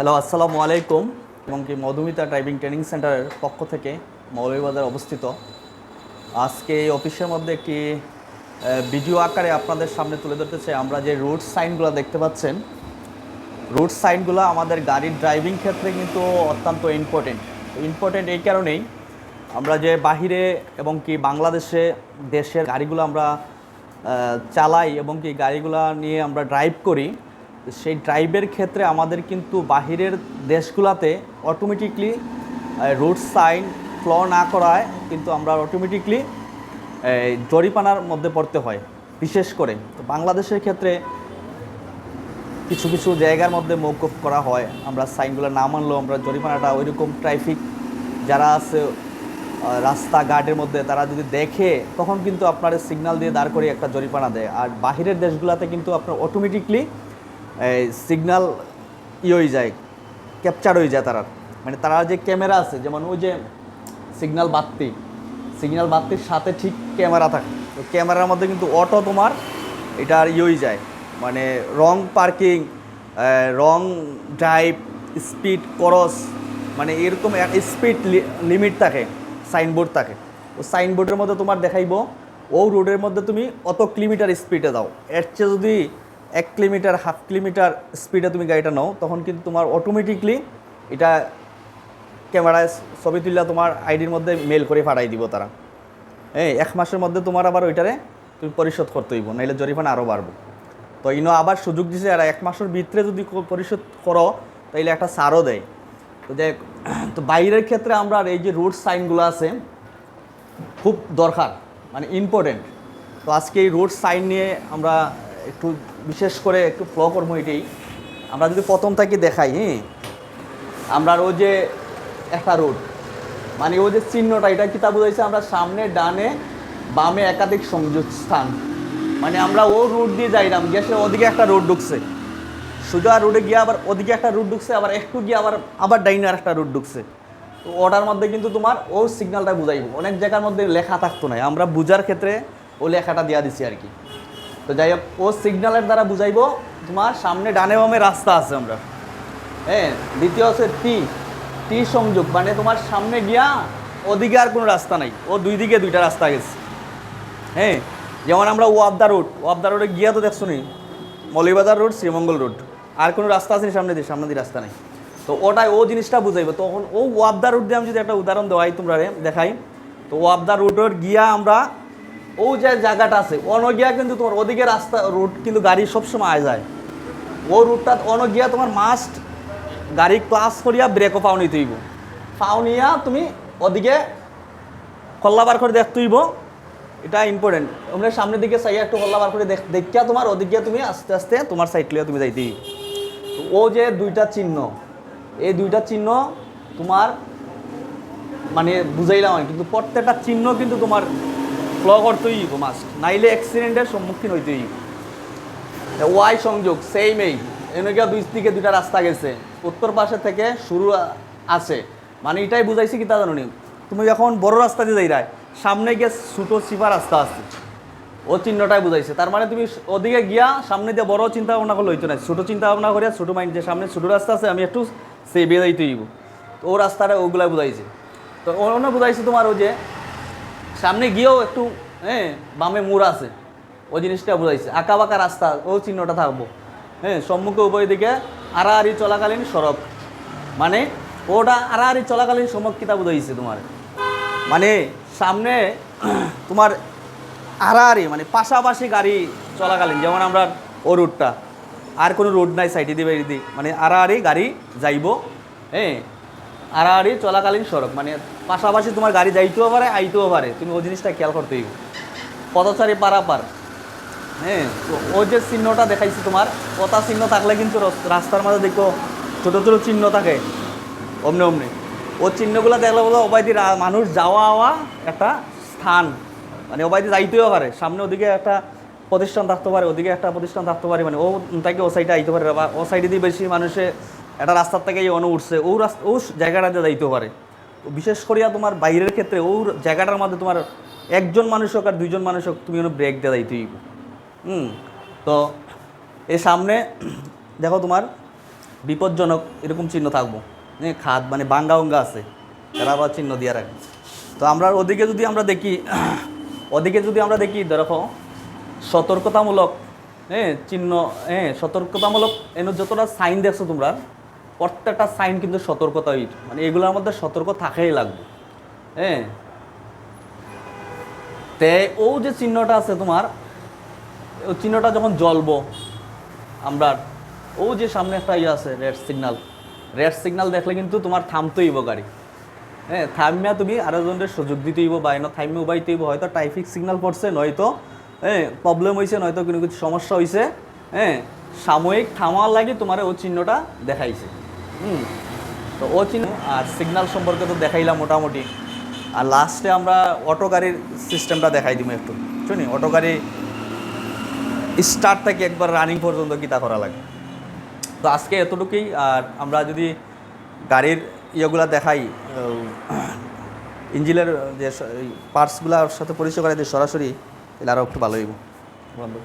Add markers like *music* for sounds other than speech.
Hello আসসালামু আলাইকুম এবং কি মধুমিতা ড্রাইভিং ট্রেনিং সেন্টারের পক্ষ থেকে মৌলভীবাজার অবস্থিত। আজকে এই অফিসের মধ্যে একটি ভিডিও আকারে আপনাদের সামনে তুলে ধরতে চাই। আমরা যে রুট সাইনগুলো দেখতে পাচ্ছেন রুট সাইনগুলো আমাদের গাড়ির ড্রাইভিং ক্ষেত্রে কিন্তু অত্যন্ত ইম্পর্টেন্ট ইম্পর্টেন্ট এই কারণেই আমরা যে বাহিরে এবং কি বাংলাদেশে দেশের গাড়িগুলো আমরা চালাই এবং কি গাড়িগুলো নিয়ে আমরা ড্রাইভ করি সেই ড্রাইভের ক্ষেত্রে আমাদের কিন্তু বাহিরের দেশগুলোতে অটোমেটিকলি রুট সাইন ফ্ল না করায় কিন্তু আমরা অটোমেটিকলি জরিপানার মধ্যে পড়তে হয়, বিশেষ করে। তো বাংলাদেশের ক্ষেত্রে কিছু কিছু জায়গার মধ্যে মৌকুফ করা হয়, আমরা সাইনগুলো না মানলেও আমরা জরিমানাটা ওইরকম ট্রাফিক যারা আছে রাস্তাঘাটের মধ্যে তারা যদি দেখে, তখন কিন্তু আপনার সিগন্যাল দিয়ে দাঁড় করে একটা জরিমানা দেয়। আর বাহিরের দেশগুলোতে কিন্তু আপনার অটোমেটিকলি সিগন্যাল ই হয়ে যায় ক্যাপচার হয়ে যায় তারা মানে তারা যে ক্যামেরা আছে, যেমন ওই যে সিগনাল বাতি সিগনাল বাতির সাথে ঠিক ক্যামেরা থাকে। তো ক্যামেরার মধ্যে কিন্তু অটো তোমার এটার ইয়েই যায়। মানে wrong parking wrong drive speed cross মানে এরকম স্পিড লিমিট থাকে সাইনবোর্ড থাকে। ও সাইনবোর্ডের মধ্যে তোমার দেখাইব, ও রোডের মধ্যে তুমি অত কিলোমিটার স্পিডে দাও। এর চেয়ে যদি এক কিলোমিটার, হাফ কিলোমিটার স্পিডে তুমি গাড়িটা নাও, তখন কিন্তু তোমার অটোমেটিকলি এটা ক্যামেরায় ছবি তুললে তোমার আইডির মধ্যে মেল করে পাঠাই দিব তারা। হ্যাঁ এক মাসের মধ্যে তোমার আবার ওইটারে তুমি পরিশোধ করতে হইব, নাইলে জরিমানা আরও বাড়বো। তো ইনো আবার সুযোগ দিছে, আর এক মাসের ভিতরে যদি পরিশোধ করো, তাইলে একটা সারও দেয়। তো দেখ, *clears throat* তো বাইরের ক্ষেত্রে আমরা এই যে রোড সাইনগুলো আছে, খুব দরকার মানে ইম্পর্টেন্ট তো আজকে এই রোড সাইন নিয়ে আমরা একটু বিশেষ করে একটু ফ্লো করব এটাই। আমরা যদি প্রথম থেকে দেখাই হ্যাঁ? আমরা ওই যে একটা রোড মানে ওই যে চিহ্নটা, এটা কি তা বুঝাইছে আমরা সামনে, ডানে, বামে একাধিক সংযোগ স্থান। মানে আমরা ও রুট দিয়ে যাইলাম গ্যাসে ওদিকে একটা রোড ঢুকছে। সোজা রোডে গিয়ে আবার ওদিকে একটা রুট ঢুকছে, আবার একটু গিয়ে আবার আবার ডাইনে আর একটা রুট ঢুকছে। তো ওটার মধ্যে কিন্তু তোমার ও সিগন্যালটা বুঝাইব। অনেক জায়গার মধ্যে লেখা থাকতো না, আমরা বুঝার ক্ষেত্রে ও লেখাটা দিয়া দিছি আর কি। তো যাই হোক, ও সিগন্যালের দ্বারা বুঝাইবো, তোমার সামনে ডানে বামে রাস্তা আছে আমরা। হ্যাঁ দ্বিতীয় হচ্ছে টি টি সংযোগ মানে তোমার সামনে গিয়া ওদিকে আর কোনো রাস্তা নাই। ও দুই দিকে দুইটা রাস্তা গেছে। হ্যাঁ যেমন আমরা ওয়াবদা রোড ওয়াবদা রোডে গিয়া তো দেখছ নি? Moulvibazar road, Sreemangal road. আর কোনো রাস্তা আছে সামনে দিয়ে? সামনে দিয়ে রাস্তা নেই। তো ওটাই ও জিনিসটা বুঝাইবো। তখন ও ওয়াবদা রোড দিয়ে আমি যদি একটা উদাহরণ দেওয়াই তোমরা দেখাই। তো ওয়াবদা রোডের গিয়া আমরা ও যে জায়গাটা আছে অন গিয়া কিন্তু তোমার ওদিকে রাস্তা রোড কিন্তু গাড়ি সবসময় আয় যায়। ও রুটটা অন গিয়া তোমার মাস্ট গাড়ি ক্লাস করিয়া ব্রেকও পাও নিতে হইব পাও নিয়া তুমি ওদিকে কল্লা বার করে দেখতে হইব এটা ইম্পর্টেন্ট তোমরা সামনের দিকে চাইয়া একটু কল্লা বার করে দেখ দেখিয়া তোমার ওদিকে তুমি আস্তে আস্তে তোমার সাইড লিয়া তুমি যাইতে। ও যে দুইটা চিহ্ন, এই দুইটা চিহ্ন তোমার মানে বুঝাইলাম কিন্তু প্রত্যেকটা চিহ্ন কিন্তু তোমার ফ্ল করতেই হইব মাস্ট নাইলে অ্যাক্সিডেন্টের সম্মুখীন হইতে হইব। ওয়াই সংযোগ সেম এই। এনেকে দুই দিকে দুইটা রাস্তা গেছে। উত্তর পাশে থেকে শুরু আছে। মানে এটাই বুঝাইছি কি তা জানো? তুমি যখন বড় রাস্তা দিয়ে যাই সামনে গিয়ে ছোটো চিপা রাস্তা আছে। ও চিহ্নটাই বুঝাইছে। তার মানে তুমি ওদিকে গিয়া সামনে দিয়ে বড় চিন্তা ভাবনা করলে হইতো না। ছোটো চিন্তা ভাবনা করিয়া ছোটো মাইন্ড যে সামনে ছোটো রাস্তা আছে, আমি একটু সে বেয়ে যাইতে হইব। তো ও রাস্তাটা ওগুলাই বুঝাইছে। তো অন্য বুঝাইছে তোমার ওই যে সামনে গিয়েও একটু হ্যাঁ বামে মোড় আছে। ওই জিনিসটা বোঝাইছে। আঁকা বাঁকা রাস্তা, ও চিহ্নটা থাকব। হ্যাঁ সম্মুখে উভয় দিকে আড়াআড়ি চলাকালীন সড়ক। মানে ওটা আড়াআড়ি চলাকালীন সড়ক কিতা বুঝাইছে তোমার। মানে সামনে *clears throat* তোমার আড়াআড়ি মানে পাশাপাশি গাড়ি চলাকালীন, যেমন আমরা ও রুটটা আর কোনো রোড নাই, সাইডে দিবে মানে আড়াআড়ি গাড়ি যাইব হ্যাঁ আড়াআড়ি চলাকালীন সড়ক মানে পাশাপাশি তোমার গাড়ি যাইতেও পারে, আইতেও পারে। তুমি ওই জিনিসটা খেয়াল করতে হইব পথচারী পারাপার হ্যাঁ? ওই যে চিহ্নটা দেখাইছি তোমার পতা চিহ্ন থাকলে কিন্তু রাস্তার মাঝে দেখো ছোটো ছোটো চিহ্ন থাকে, অমনে অমনে। ও চিহ্নগুলো দেখলে বলো ওবাইদি মানুষ যাওয়া আওয়া একটা স্থান মানে ওবাইদি যাইতেও পারে। সামনে ওদিকে একটা প্রতিষ্ঠান থাকতে পারে, ওদিকে একটা প্রতিষ্ঠান থাকতে পারে মানে ও, তাকে ও সাইডে আইতে পারে, বা ও সাইডে দিয়ে বেশি মানুষে একটা রাস্তার থেকে অন উঠছে। ও রাস্তা ও জায়গাটাতে যাইতে পারে। বিশেষ করিয়া তোমার বাইরের ক্ষেত্রে ও জায়গাটার মধ্যে তোমার একজন মানুষ হোক আর দুইজন মানুষ হোক, তুমি ওখানে ব্রেক দিয়ে যাইতে হইব হুম? তো এর সামনে *clears throat* দেখো তোমার বিপজ্জনক এরকম চিহ্ন থাকব। হ্যাঁ খাদ মানে বাঙ্গা অঙ্গা আছে। তারা আবার চিহ্ন দিয়ে রাখবে। তো আমরা ওদিকে যদি আমরা দেখি, *clears throat* ওদিকে যদি আমরা দেখি, দেখো, সতর্কতামূলক হ্যাঁ চিহ্ন হ্যাঁ সতর্কতামূলক এনে যতটা সাইন দেখছ তোমরা প্রত্যেকটা সাইন কিন্তু সতর্কতাই মানে এগুলোর মধ্যে সতর্ক থাকাই লাগবে। হ্যাঁ? তে ও যে চিহ্নটা আছে তোমার, ও চিহ্নটা যখন জ্বলবো, আমরা, ও যে সামনে একটা ইয়ে আছে রেড সিগনাল রেড সিগনাল দেখলে কিন্তু তোমার থামতেই হইব গাড়ি। হ্যাঁ? থামিয়া তুমি আরেকজনের সুযোগ দিতে হইব বা এনে থামিয়ে উবাইতে হইব। হয়তো ট্রাফিক সিগনাল পড়ছে, নয়তো হ্যাঁ? প্রবলেম হয়েছে নয়তো কোনো কিছু সমস্যা হয়েছে হ্যাঁ? সাময়িক থামার লাগে তোমার ও চিহ্নটা দেখাইছে। হুম। তো ও চিহ্ন আর সিগনাল সম্পর্কে তো দেখাইলাম মোটামুটি। আর লাস্টে আমরা অটো গাড়ির সিস্টেমটা দেখাই দিব একটু। শুনি অটো গাড়ি স্টার্ট থেকে একবার রানিং পর্যন্ত কী তা করা লাগে। তো আজকে এতটুকুই, আর আমরা যদি গাড়ির ইয়েগুলা দেখাই ইঞ্জিনের যে পার্টসগুলোর সাথে পরিচয় করাই দিই সরাসরি, তাহলে আরও একটু ভালো হইব। বন্ধু।